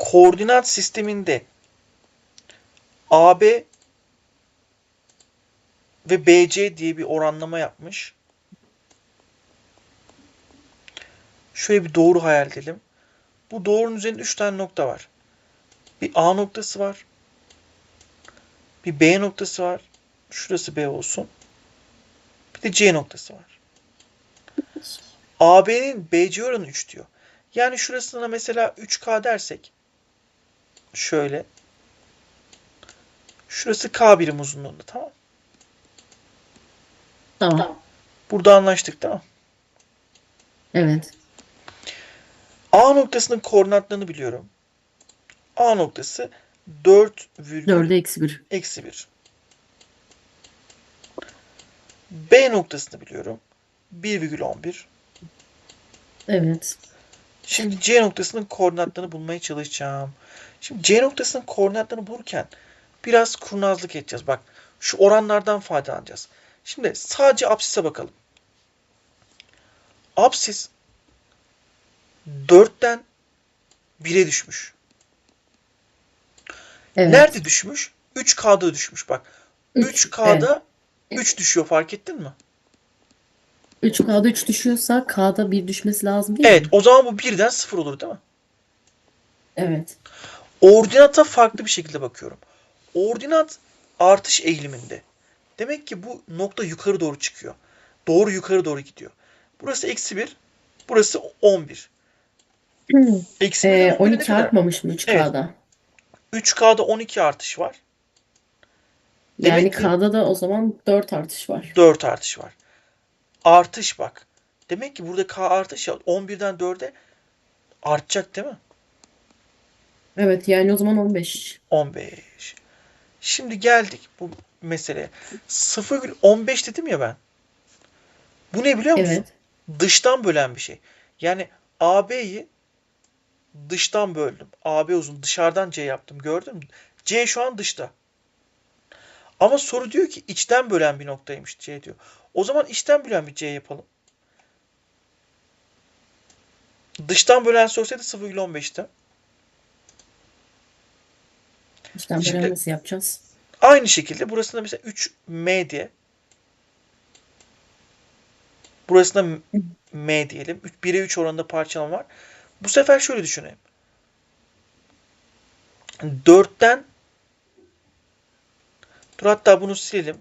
koordinat sisteminde AB ve BC diye bir oranlama yapmış. Şöyle bir doğru hayal edelim. Bu doğrunun üzerinde 3 tane nokta var. Bir A noktası var. Bir B noktası var. Şurası B olsun. Bir de C noktası var. AB'nin BC oranı 3 diyor. Yani şurasına mesela 3K dersek şöyle şurası K birim uzunluğunda tamam. Tamam. Burada anlaştık tamam. Evet. A noktasının koordinatlarını biliyorum. A noktası 4 virgül 4'e eksi 1. eksi 1. B noktasını biliyorum. 1,11. Evet. Şimdi C noktasının koordinatlarını bulmaya çalışacağım. Şimdi C noktasının koordinatlarını bulurken biraz kurnazlık edeceğiz. Bak şu oranlardan faydalanacağız. Şimdi sadece absise bakalım. Absis 4'ten 1'e düşmüş. Evet. Nerede düşmüş? 3K'da düşmüş bak. Üç, 3K'da 3 düşüyor fark ettin mi? 3K'da 3 düşüyorsa K'da 1 düşmesi lazım değil Evet mi? o zaman bu birden 0 olur değil mi? Evet. Ordinata farklı bir şekilde bakıyorum. Ordinat artış eğiliminde. Demek ki bu nokta yukarı doğru çıkıyor. Doğru yukarı doğru gidiyor. Burası eksi 1. Burası 11. Eksi 1 Ee, 12 artmamış mı 3K'da? 3K'da 12 artış var. Yani Demek ki- K'da da o zaman 4 artış var. 4 artış var. Artış bak. Demek ki burada K artış ya 11'den 4'e artacak değil mi? Evet yani o zaman 15. 15. Şimdi geldik bu meseleye. 0,15 dedim ya ben. Bu ne biliyor musun? Evet. Dıştan bölen bir şey. Yani AB'yi dıştan böldüm. AB uzun dışarıdan C yaptım. Gördün mü? C şu an dışta. Ama soru diyor ki içten bölen bir noktaymış C diyor. O zaman içten bölen bir C yapalım. Dıştan bölen sorsaydı 0,15'ti. İşte Şimdi- nasıl yapacağız? Aynı şekilde burasında mesela 3M diye. Burasında M- M diyelim. 1'e 3 oranında parçalama var. Bu sefer şöyle düşünelim. 4'ten dur hatta bunu silelim.